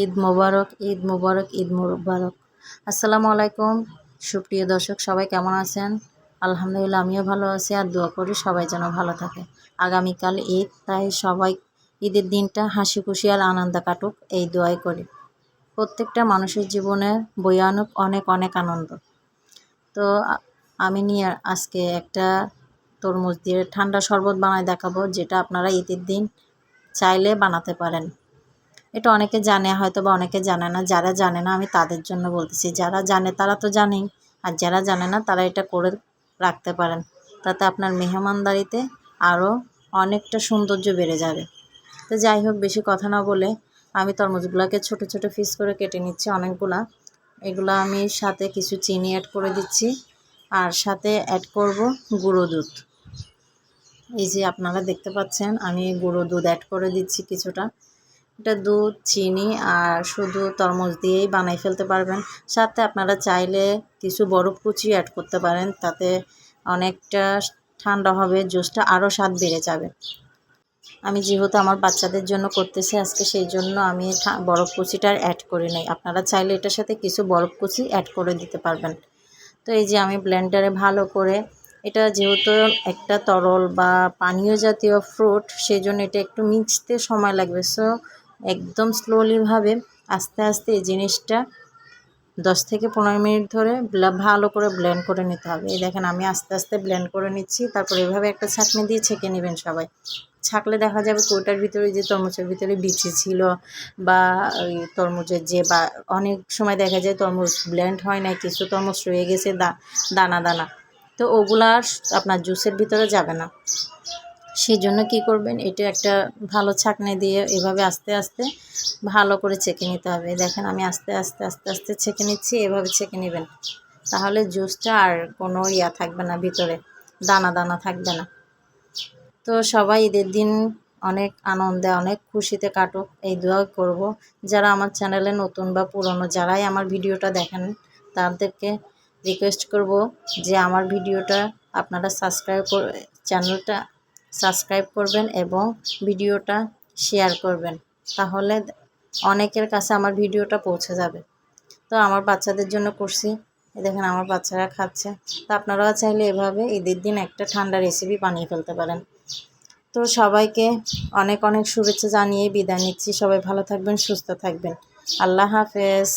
ঈদ মোবারক ঈদ মোবারক ঈদ মোবারক। আসসালামু আলাইকুম। সুপ্রিয় দর্শক, সবাই কেমন আছেন? আলহামদুলিল্লাহ, আমিও ভালো আছি আর দোয়া করি সবাই যেন ভালো থাকে। আগামীকাল ঈদ, তাই সবাই ঈদের দিনটা হাসি খুশি আর আনন্দ কাটুক, এই দোয়াই করি। প্রত্যেকটা মানুষের জীবনে বয়ে আনুক অনেক অনেক আনন্দ। তো আমি নিয়ে আজকে একটা তরমুজ দিয়ে ঠান্ডা শরবত বানায় দেখাবো, যেটা আপনারা ঈদের দিন চাইলে বানাতে পারেন। এটা অনেকে জানে হয়তো বা অনেকে জানে না। যারা জানে না, আমি তাদের জন্য বলতেছি, যারা জানে তারা তো জানেই। আর যারা জানে না, তারা এটা করে রাখতে পারেন। তাতে আপনার মেহমানদারিতে আরও অনেকটা সৌন্দর্য বেড়ে যাবে। তো যাই হোক, বেশি কথা না বলে আমি তরমুজগুলোকে ছোট ছোট পিস করে কেটে নিচ্ছি অনেকগুলা। এগুলো আমি সাথে কিছু চিনি অ্যাড করে দিচ্ছি। আর সাথে অ্যাড করব গুঁড়ো দুধ। এই যে আপনারা দেখতে পাচ্ছেন, আমি গুঁড়ো দুধ অ্যাড করে দিচ্ছি কিছুটা। এটা দুধ, চিনি আর শুধু তরমুজ দিয়েই বানাই ফেলতে পারবেন। সাথে আপনারা চাইলে কিছু বরফ কুচি অ্যাড করতে পারেন, তাতে অনেকটা ঠান্ডা হবে, জুসটা আরও স্বাদ বেড়ে যাবে। আমি যেহেতু আমার বাচ্চাদের জন্য করতেছি, আজকে সেই জন্য আমি বরফ কুচিটার অ্যাড করি নাই। আপনারা চাইলে এটার সাথে কিছু বরফ কুচি অ্যাড করে দিতে পারবেন। তো এই যে আমি ব্লেন্ডারে ভালো করে, এটা যেহেতু একটা তরল বা পানীয় জাতীয় ফ্রুট সেই জন্য এটা একটু মিক্সতে সময় লাগবে। সো একদম স্লোলিভাবে আস্তে আস্তে এই জিনিসটা দশ থেকে পনেরো মিনিট ধরে ভালো করে ব্লেন্ড করে নিতে হবে। এই দেখেন আমি আস্তে আস্তে ব্লেন্ড করে নিচ্ছি। তারপর এভাবে একটা ছাঁকনি দিয়ে ছেঁকে নেবেন সবাই। ছাকলে দেখা যাবে কৌটার ভিতরে যে তরমুজের ভিতরে বিচি ছিল বা ওই তরমুজের যে বা অনেক সময় দেখা যায় তরমুজ ব্লেন্ড হয় না, কিছু তরমুজ রয়ে গেছে দানা দানা। তো ওগুলা আপনার জুসের ভিতরে যাবে না। সেই জন্য কী করবেন? এটা একটা ভালো ছাকনি দিয়ে এভাবে আস্তে আস্তে ভালো করে ছেঁকে নিতে হবে। দেখেন, আমি আস্তে আস্তে আস্তে আস্তে ছেঁকে নিচ্ছি, এভাবে ছেঁকে নেবেন। তাহলে জুসটা আর কোনো ইয়া থাকবে না ভিতরে, দানা দানা থাকবে না। তো সবাই ঈদের দিন অনেক আনন্দে, অনেক খুশিতে কাটুক। এই দোয়া করব, যারা আমার চ্যানেলে নতুন বা পুরনো, যারাই আমার ভিডিওটা দেখেন, তাদেরকে রিকোয়েস্ট করব যে আমার ভিডিওটা আপনারা সাবস্ক্রাইব করে, চ্যানেলটা সাবস্ক্রাইব করবেন এবং ভিডিওটা শেয়ার করবেন। তাহলে অনেকের কাছে আমার ভিডিওটা পৌঁছে যাবে। তো আমার বাচ্চাদের জন্য করছি। দেখেন, আমার বাচ্চারা খাচ্ছে। তো আপনারাও চাইলে এভাবে ঈদের দিন একটা ঠান্ডা রেসিপি বানিয়ে ফেলতে পারেন। তো সবাইকে অনেক অনেক শুভেচ্ছা জানিয়ে বিদায় নিচ্ছি। সবাই ভালো থাকবেন, সুস্থ থাকবেন। আল্লাহ হাফেজ।